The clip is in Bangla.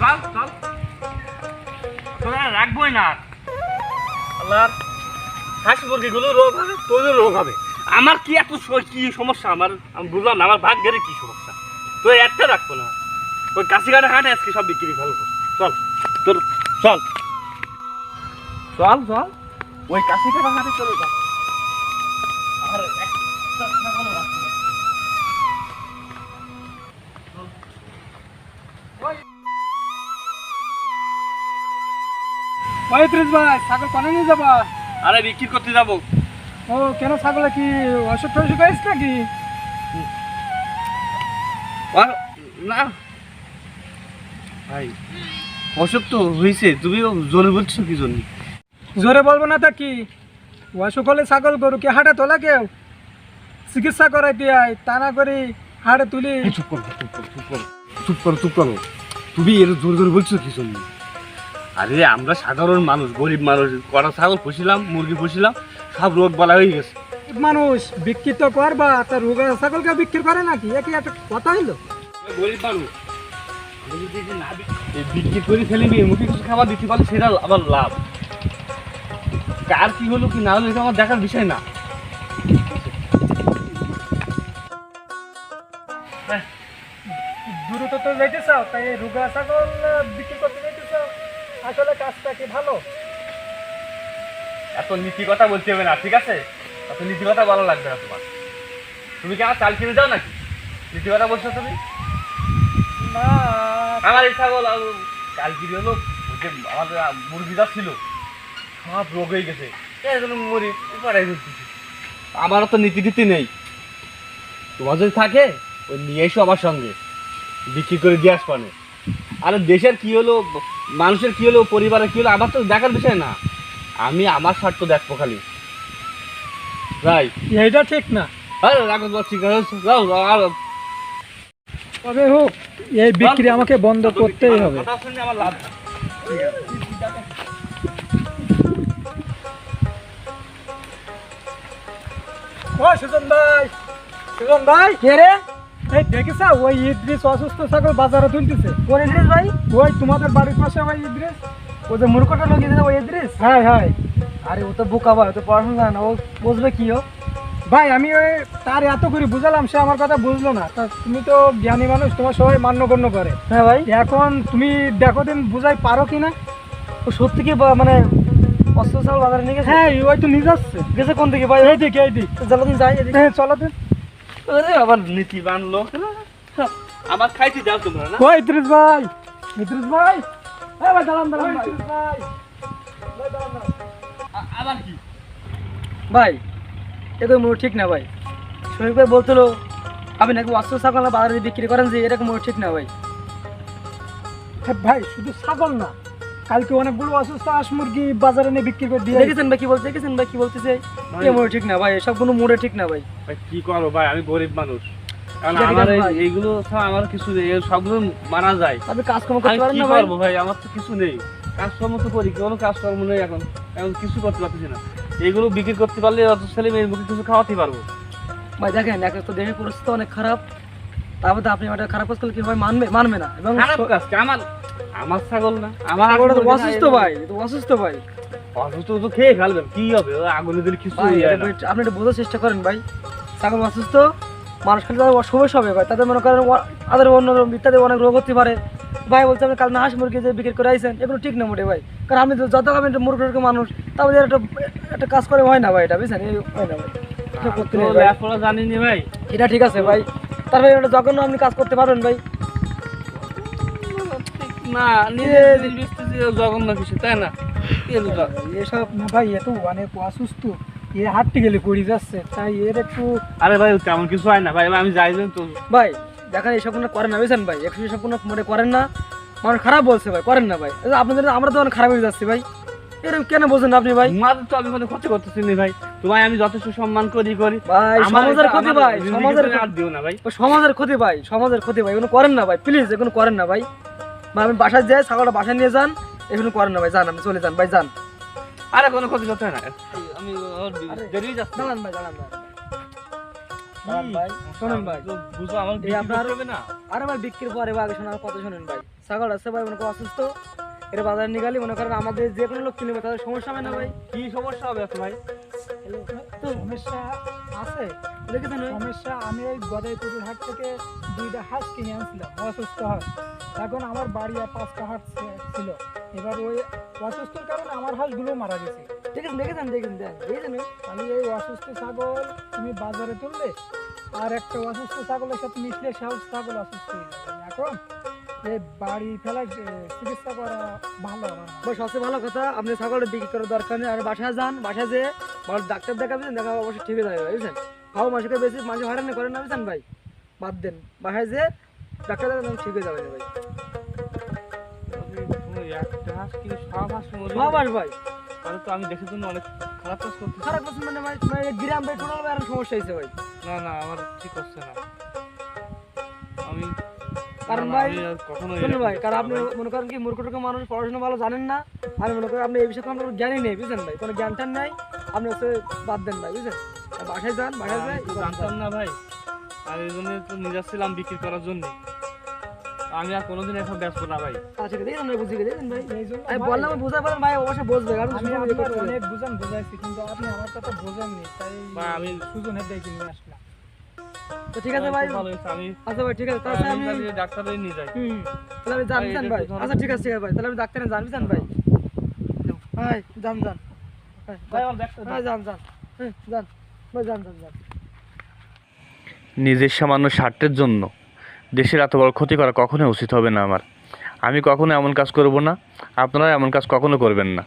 চল চল। তোরা রাখবোই না। আল্লাহ হাঁস মুরগিগুলো রোগ হবে তোদের রোগ হবে। আমার কি এত কি সমস্যা? আমার আমি বুঝলাম না, আমার ভাগ্যের কি সমস্যা? তো একটা রাখব না। ওই কাশিঘাটে হাটে আজকে সব বিক্রি ফেলব চল, তোর চল। চল চল। ওই কাশিঘাটে হাটে চলে যা। আর একটা ছাগলও রাখব পঁয়ত্রিশ ভাই ছাগল কনে নিয়ে যাবা? আরে বিক্রি করতে যাব। ও কেন ছাগলে কি অসুখ টসুখ হয়েছে নাকি? না। ভাই অসুখ তো হয়েছে তুমি জোরে বলছো কি জন্য জোরে বলব না তা কি? অসুখ হলে ছাগল গরু কি হাটে তোলা কেউ? চিকিৎসা করাই দিয়াই তা না করি হাটে তুলি। চুপ করো চুপ করো চুপ করো চুপ করো তুমি এর জোর জোরে বলছো কি জন্য আরে আমরা সাধারণ মানুষ গরিব মানুষ কটা ছাগল পুষিলাম মুরগি পুষিলাম সব রোগ বলা হয়ে গেছে। মানুষ বিক্রি তো করবা তা রোগা ছাগলকে বিক্রি করে নাকি? এ কি একটা কথা হইল? গরিব মানুষ বিক্রি করে ফেলিবি মুখে কিছু খাবার দিতে পারলে সেটা আমার লাভ। কার কি হলো কি না হলো এটা আমার দেখার বিষয় না। দ্রুত তো যাইতে চাও তাই রোগা ছাগল বিক্রি করতে আসলে কাজটা কি ভালো? এত নীতি কথা বলতে হবে না ঠিক আছে? এত নীতি কথা ভালো লাগবে না তোমার। তুমি কি আমার চাল কিনে যাও নাকি? নীতি কথা বলছো তুমি? না। আমার এই ছাগল আর কাল কিনে হলো যে আমাদের মুরগিটা ছিল সব রোগ হয়ে গেছে। মরি পড়াই দিচ্ছি আমারও তো নীতি নীতি নেই। তোমার যদি থাকে ওই নিয়ে এসো আমার সঙ্গে। বিক্রি করে দিয়ে আসবানে। আরে দেশের কি হলো মানুষের কি হলো পরিবারের কি হলো আমার তো দেখার বিষয় না। আমি আমার স্বার্থ দেখব খালি। এইটা ঠিক না। আরে রাখো ঠিক আছে যাও যাও, আর তবে হোক এই বিক্রি আমাকে বন্ধ করতেই হবে। আমার ও সুজন ভাই সুজন ভাই কে রে? এই দেখিস ওই ইদ্রিস অসুস্থ ছাগল বাজারে তুলতেছে কোন ইদ্রিস ভাই? ওই তোমাদের বাড়ির পাশে ওই ইদ্রিস। ও যে মূর্খটা লাগিয়ে দিলে ওই ইদ্রিস? হ্যাঁ হ্যাঁ। আরে ও তো বোকা ভাই ও তো পড়াশোনা জানে না। ও বুঝবে কি ও? ভাই আমি ওই তার এত করে বুঝালাম সে আমার কথা বুঝলো না। তা তুমি তো জ্ঞানী মানুষ তোমার সবাই মান্যগণ্য করে। হ্যাঁ ভাই। এখন তুমি দেখো দিন বুঝাই পারো কি না? ও সত্যি কি মানে অস্ত্র চাল বাজারে নিয়ে গেছে? হ্যাঁ ওই তো নিয়ে যাচ্ছে। গেছে কোন দিকে ভাই? এই দিক এই দিক চলো দিন যাই হ্যাঁ চলো দিন। আরে আবার নীতি বানলো। আমার খাইতে দাও তোমরা না? ওই ইদ্রিস ভাই ইদ্রিস ভাই ভাই দাঁড়ান দাঁড়ান ভাই। ভাই। ভাই দাঁড়ান দাঁড়ান। আ- আবার কি? ভাই এটা মোট ঠিক না ভাই। শরীর ভাই বলছিল আপনি নাকি অস্ত্র ছাগল বাজারে বিক্রি করেন যে এরকম ঠিক না ভাই। হ্যাঁ ভাই শুধু ছাগল না কালকে অনেকগুলো অসুস্থ হাঁস মুরগি বাজারে নিয়ে বিক্রি করে দিয়ে দেখেছেন ভাই কি বলছে দেখেছেন ভাই কি বলতেছে? এ মোট ঠিক না ভাই? সব কোনো মোড়ে ঠিক না ভাই? ভাই কি করো ভাই? আমি গরিব মানুষ। আমার এইগুলো তো আমার কিছু নেই সবগুলো মানা যায়। আপনি কাজকর্ম করতে পারেন না ভাই? ভাই? আমার তো কিছু নেই। কাজকর্ম তো করি কোনো কাজকর্ম নেই এখন। এখন কিছু করতে পারতেছি না। এইগুলো বিক্রি করতে পারলে অত ছেলে মেয়ের মুখে কিছু খাওয়াতে পারব। ভাই দেখেন এক তো দেহের পরিস্থিতি অনেক খারাপ। তারপর তো আপনি একটা খারাপ কাজ করলে কি ভাই মানবে মানবে না? এবং খারাপ কাজ আমার আমার ছাগল না। আমার ছাগলটা তো অসুস্থ ভাই তো অসুস্থ ভাই। অসুস্থ তো খেয়ে ফেলবেন কি হবে? আগুনে দিলে কিছু আপনি এটা বোঝার চেষ্টা করেন ভাই। ছাগল অসুস্থ মানুষ খালি তাদের সমস্যা হবে ভাই। তাদের মনে করেন তাদের অন্য ইত্যাদি অনেক রোগ হতে পারে। ভাই বলছে আপনি কাল না হাঁস মুরগি যে বিক্রি করে আইসেন এগুলো ঠিক না মোটে ভাই। কারণ আমি যত আমি একটা মূর্খ মানুষ তারপরে একটা একটা কাজ করে হয় না ভাই এটা বুঝছেন? হয় না ভাই। করতে নেই ভাই। এটা ঠিক আছে ভাই। তারপরে এটা জঘন্য আপনি কাজ করতে পারবেন ভাই। না নিজে জঘন্য কিছু তাই না? কি হলো তা? এসব না ভাই এত অনেক অসুস্থ। এ হাঁটতে গেলে পড়ে যাচ্ছে তাই এর একটু আরে ভাই তেমন কিছু হয় না ভাই আমি যাই যাই তো। ভাই দেখেন এইসব কোনো করেন না বুঝছেন ভাই? একশো সব কোনো মোটে করেন না। মানুষ খারাপ বলছে ভাই করেন না ভাই। আপনাদের আমরা তো অনেক খারাপ হয়ে যাচ্ছি ভাই। এরকম কেন বোঝেন আপনি ভাই? তো আমি কোনো ক্ষতি করতেছি না ভাই। তোমায় আমি যথেষ্ট সম্মান করি করি। ভাই সমাজের ক্ষতি ভাই সমাজের দিও না ভাই। সমাজের ক্ষতি ভাই সমাজের ক্ষতি ভাই এগুলো করেন না ভাই প্লিজ এগুলো করেন না ভাই। আমি বাসায় যাই ছাগলটা বাসায় নিয়ে যান এগুলো করেন না ভাই যান আপনি চলে যান ভাই যান আরে কোনো ক্ষতি করতে হয় না। আমি ওর আরে, দেরি যাচ্ছে। দাঁড়ান ভাই দাঁড়ান ভাই। দাঁড়ান ভাই। শোনেন ভাই। বুঝো আমার এই বিক্রি আপনার- করতে হবে না। আরে ভাই বিক্রির পরে আগে শোনার কথা শোনেন ভাই। ছাগল আছে ভাই মনে করেন অসুস্থ এটা বাজারে নিয়ে গেলে মনে করেন আমাদের যে কোনো লোক কিনবে তাদের সমস্যা হবে না ভাই। কি সমস্যা হবে এখন ভাই? সমস্যা আছে দেখেছেন সমস্যা আমি ওই গদাইপুরের হাট থেকে দুইটা হাঁস কিনে আনছিলাম অসুস্থ হাঁস। এখন আমার বাড়ি আর পাঁচটা হাঁস ছিল। এবার ওই অসুস্থর কারণে আমার হাঁসগুলো মারা গেছে। দেখেছেন দেখেছেন দেখ দেখেছেন ভাই? আমি এই অসুস্থ ছাগল তুমি বাজারে তুললে আর একটা অসুস্থ ছাগলের সাথে মিশলে সব ছাগল অসুস্থ হয়ে এখন এই বাড়ি ফেলা চিকিৎসা করা ভালো আমার সবচেয়ে ভালো কথা আপনি ছাগলটা বিক্রি করার দরকার নেই আর বাসায় যান বাসায় যেয়ে ভালো ডাক্তার দেখাবেন দেখা অবশ্যই ঠিক হয়ে যাবে বুঝছেন? খাও মাসকে বেশি মাঝে হয়রানি করেন না বুঝছেন ভাই? বাদ দেন বাসায় যেয়ে ডাক্তার ঠিক হয়ে যাবে ভাই। তুমি একটা হাঁস কিনে সব হাঁস মরে সব আস ভাই। তাহলে তো আমি দেখে জন্য অনেক খারাপ কাজ করতেছি। খারাপ কথা মানে ভাই মানে গ্রাম ভাই টোটাল আর সমস্যা হয়েছে ভাই। না না আমার ঠিক হচ্ছে না। আমি কারণ না, না, ভাই- আমি আর কখনো শুনুন ভাই কারণ আপনি মনে করেন কি মূর্খ টুর্খ মানুষ পড়াশোনা ভালো জানেন না। আমি মনে করেন আপনি এই বিষয়ে কোনো জ্ঞানই নেই বুঝছেন ভাই? কোনো জ্ঞান টান নাই। আপনি হচ্ছে বাদ দেন ভাই বুঝছেন? বাসায় যান বাসায় যাই জানতাম না ভাই। আর এই জন্য তো নিয়ে যাচ্ছিলাম বিক্রি করার জন্য। আমি আর কোনোদিন এসব ব্যস্ত না ভাই। আচ্ছা দেখেন ভাই বুঝি দেখেন ভাই? আমি বললাম বুঝতে পারেন ভাই অবশ্যই বুঝবে কারণ আমি সুযোগ আপনার করতে হবে। অনেক বুঝান বুঝাইছি কিন্তু আপনি আমার কথা বোঝেননি তাই বা আমি- সুজনের ডেকে নিয়ে আসলাম। তো ঠিক আছে ভাই আচ্ছা ভাই ঠিক আছে তাহলে আমি ডাক্তারে নিয়ে যাই। হুম তাহলে আমি জান ভাই। আচ্ছা ঠিক আছে ঠিক আছে ভাই। তাহলে আমি ডাক্তারে ভাই। ভাই জান জান ভাই জান জান জান নিজের সামান্য স্বার্থের জন্য। দেশের এত বড় ক্ষতি করা কখনোই উচিত হবে না আমার। আমি কখনো এমন কাজ করব না। আপনারা এমন কাজ কখনো করবেন না।